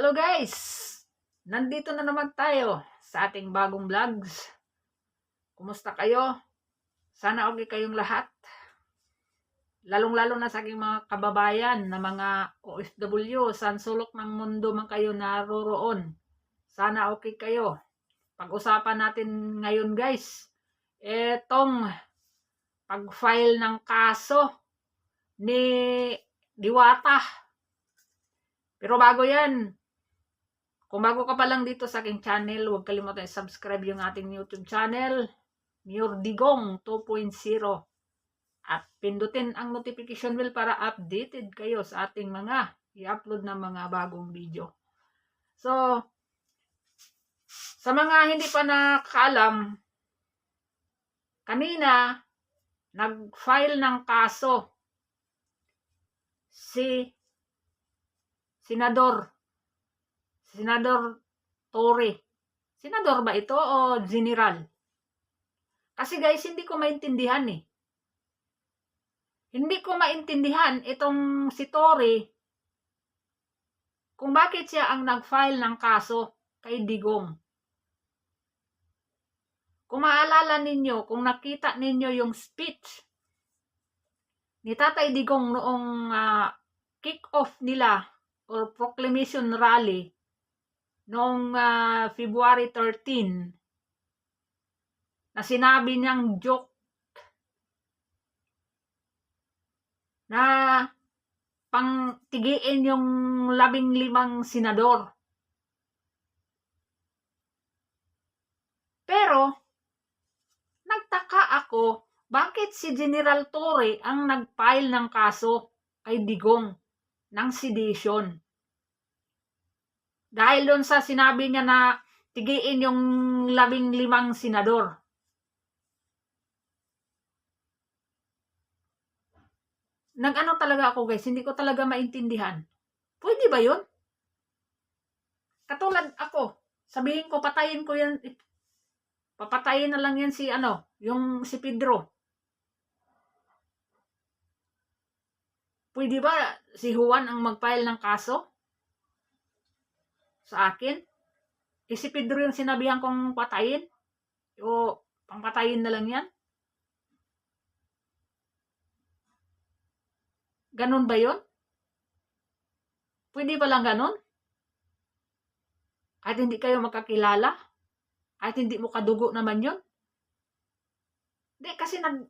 Hello guys! Nandito na naman tayo sa ating bagong vlogs. Kumusta kayo? Sana okay kayong lahat. Lalong-lalo na sa aking mga kababayan na mga OFW, saan sulok ng mundo man kayo naroroon. Sana okay kayo. Pag-usapan natin ngayon guys, etong pag-file ng kaso ni Diwata. Pero bago yan, kung bago ka pa lang dito sa aking channel, huwag kalimutan i-subscribe yung ating YouTube channel, Mure Digong 2.0. At pindutin ang notification bell para updated kayo sa ating mga i-upload na mga bagong video. So, sa mga hindi pa nakakaalam, kanina, nag-file ng kaso si Senador Senador Torre. Senador ba ito o general? Kasi guys, hindi ko maintindihan eh. Hindi ko maintindihan itong si Torre kung bakit siya ang nag-file ng kaso kay Digong. Kung maalala ninyo, kung nakita ninyo yung speech ni Tatay Digong noong uh, kick-off nila or proclamation rally noong uh, February 13 na sinabi niyang joke na pangtigiin yung labing limang senador. Pero, nagtaka ako, bakit si General Torre ang nag-file ng kaso kay Digong ng sedition? Dahil doon sa sinabi niya na tigiin yung labing limang senador. Nag-ano talaga ako guys, hindi ko talaga maintindihan. Pwede ba yun? Katulad ako, sabihin ko patayin ko yan, papatayin na lang yan si ano, yung si Pedro. Pwede ba si Juan ang mag-file ng kaso? Sa akin. Eh si Pedro yung sinabihan kong patayin. O pangpatayin na lang yan. Ganon ba yon? Pwede ba lang ganon? Kahit hindi kayo makakilala? Kahit hindi mo kadugo naman yon? Hindi, kasi nag,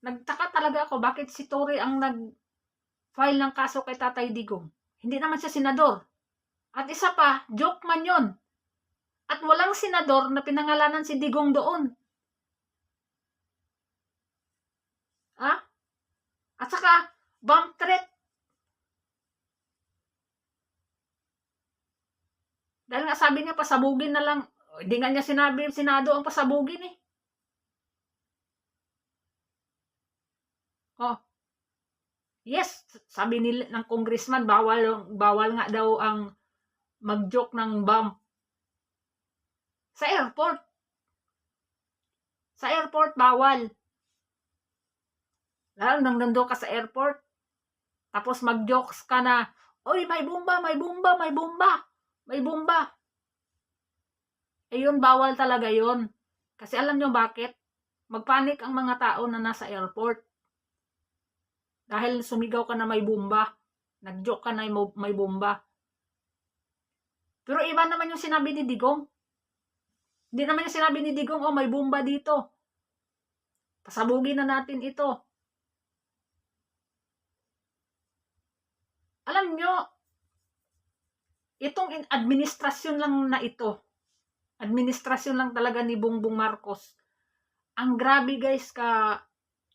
nagtaka talaga ako bakit si Tori ang nag-file ng kaso kay Tatay Digong. Hindi naman siya senador. At isa pa, joke man yon. At walang senador na pinangalanan si Digong doon. Ha? At saka, bomb threat. Dahil nga sabi niya, pasabugin na lang. Hindi nga niya sinabi, Senado ang pasabugin eh. Oh. Yes, sabi nila ng congressman, bawal, bawal nga daw ang mag-joke ng bomb. Sa airport. Sa airport, bawal. Lalo nang nando ka sa airport. Tapos mag-jokes ka na, Oy, may bomba, may bomba, may bomba, may bomba. Eh yun, bawal talaga yun. Kasi alam nyo bakit? Magpanik ang mga tao na nasa airport. Dahil sumigaw ka na may bomba. Nag-joke ka na may bomba. Pero iba naman yung sinabi ni Digong. Hindi naman yung sinabi ni Digong, oh may bomba dito. Pasabugin na natin ito. Alam nyo, itong administrasyon lang na ito, administrasyon lang talaga ni Bongbong Marcos, ang grabe guys ka,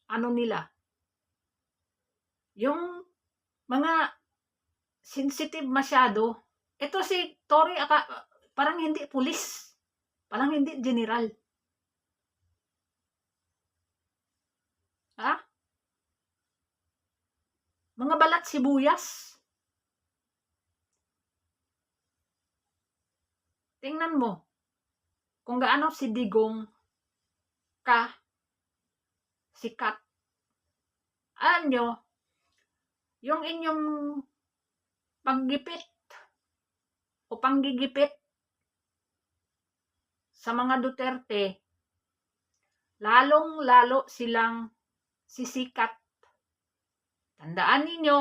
ano nila, yung mga sensitive masyado, ito si Tori, aka, parang hindi pulis. Parang hindi general. Ha? Mga balat sibuyas. Tingnan mo kung gaano si Digong ka sikat. Alam nyo, yung inyong paggipit o panggigipit sa mga Duterte, lalong-lalo silang sisikat. Tandaan ninyo,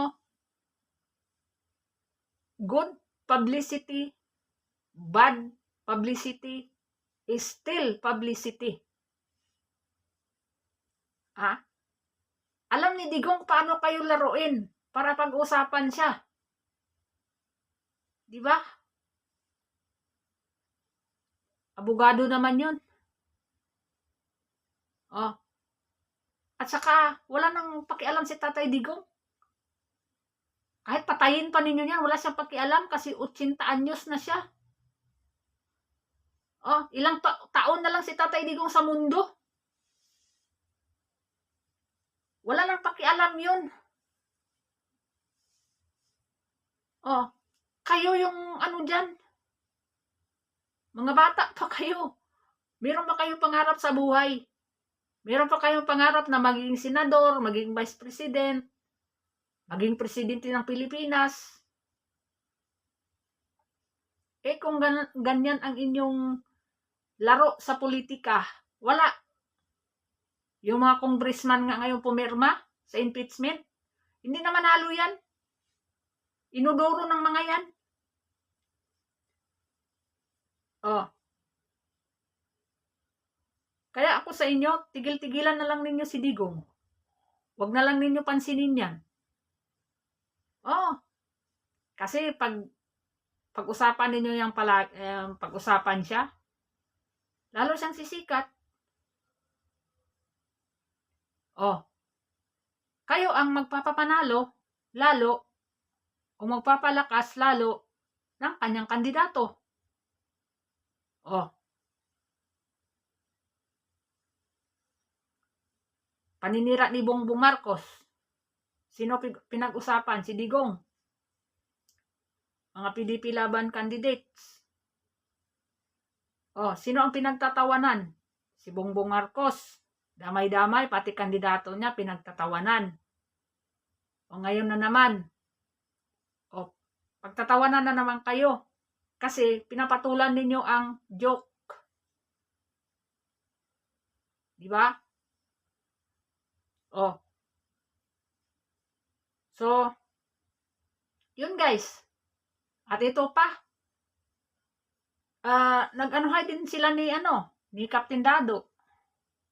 good publicity, bad publicity is still publicity. Ha? Alam ni Digong paano kayo laruin para pag-usapan siya. Di ba? Abogado naman yun. Oh. At saka, wala nang pakialam si Tatay Digong. Kahit patayin pa ninyo yan, wala siyang pakialam kasi 80 anyos na siya. Oh, ilang ta- taon na lang si Tatay Digong sa mundo. Wala nang pakialam yun. Oh, kayo yung ano dyan. Mga bata pa kayo. Meron pa kayong pangarap sa buhay. Meron pa kayong pangarap na maging senador, maging vice president, maging presidente ng Pilipinas. Eh kung gan- ganyan ang inyong laro sa politika, wala. Yung mga congressman nga ngayon pumirma sa impeachment, hindi naman halo yan. Inudoro ng mga yan. Oh. Kaya ako sa inyo, tigil-tigilan na lang ninyo si Digong. Huwag na lang ninyo pansinin yan. Oh. Kasi pag pag-usapan ninyo yung pala, eh, pag-usapan siya, lalo siyang sisikat. Oh. Kayo ang magpapapanalo, lalo, o magpapalakas lalo ng kanyang kandidato. Oh. Paninira ni Bongbong Marcos. Sino pinag-usapan? Si Digong. Mga PDP laban candidates. Oh, sino ang pinagtatawanan? Si Bongbong Marcos. Damay-damay, pati kandidato niya pinagtatawanan. O ngayon na naman. O, pagtatawanan na naman kayo. Kasi pinapatulan ninyo ang joke. Di ba? Oh. So, yun guys. At ito pa. Ah, nag-anuhay din sila ni ano, ni Captain Dado.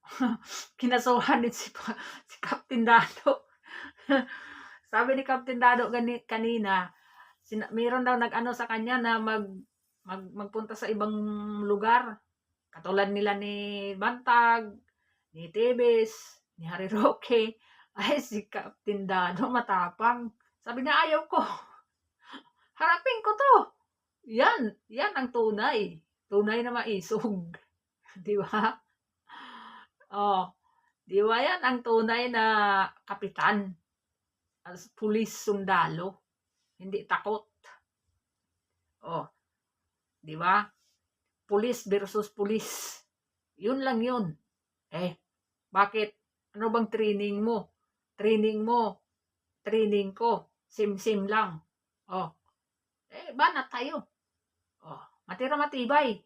Kinasuhan din si, si Captain Dado. Sabi ni Captain Dado kanina, sina, mayroon daw nag-ano sa kanya na mag, mag magpunta sa ibang lugar. Katulad nila ni Bantag, ni Tebes, ni Harry Roque. Ay, si Captain Dado matapang. Sabi niya, ayaw ko. Harapin ko to. Yan, yan ang tunay. Tunay na maisog. Di ba? Oh, di ba yan ang tunay na kapitan? As pulis sundalo. Hindi takot. Oh, di ba? Pulis versus pulis. Yun lang yun. Eh, bakit? Ano bang training mo? Training mo, training ko, sim-sim lang. Oh, eh, banat tayo. Oh, matira matibay.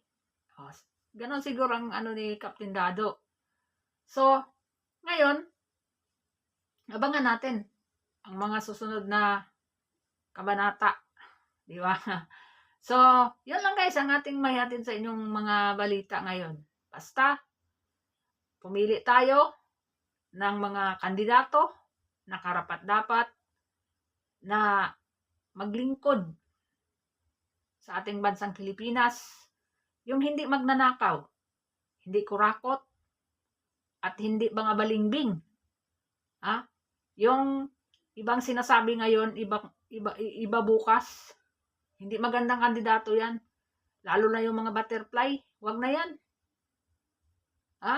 Oh, ganon siguro ang ano ni Captain Dado. So, ngayon, abangan natin ang mga susunod na kabanata. Di ba? So, yun lang guys ang ating mahihatid sa inyong mga balita ngayon. Basta, pumili tayo ng mga kandidato na karapat-dapat na maglingkod sa ating bansang Pilipinas, yung hindi magnanakaw, hindi kurakot, at hindi mga balingbing. Ha? Yung ibang sinasabi ngayon, iba, iba, iba bukas, hindi magandang kandidato yan. Lalo na yung mga butterfly, wag na yan. Ha?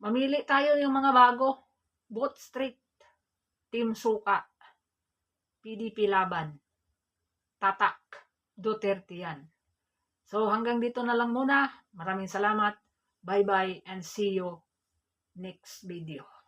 Mamili tayo yung mga bago. Both Street, Team Suka, PDP Laban, Tatak, Duterte yan. So hanggang dito na lang muna. Maraming salamat. Bye-bye and see you next video.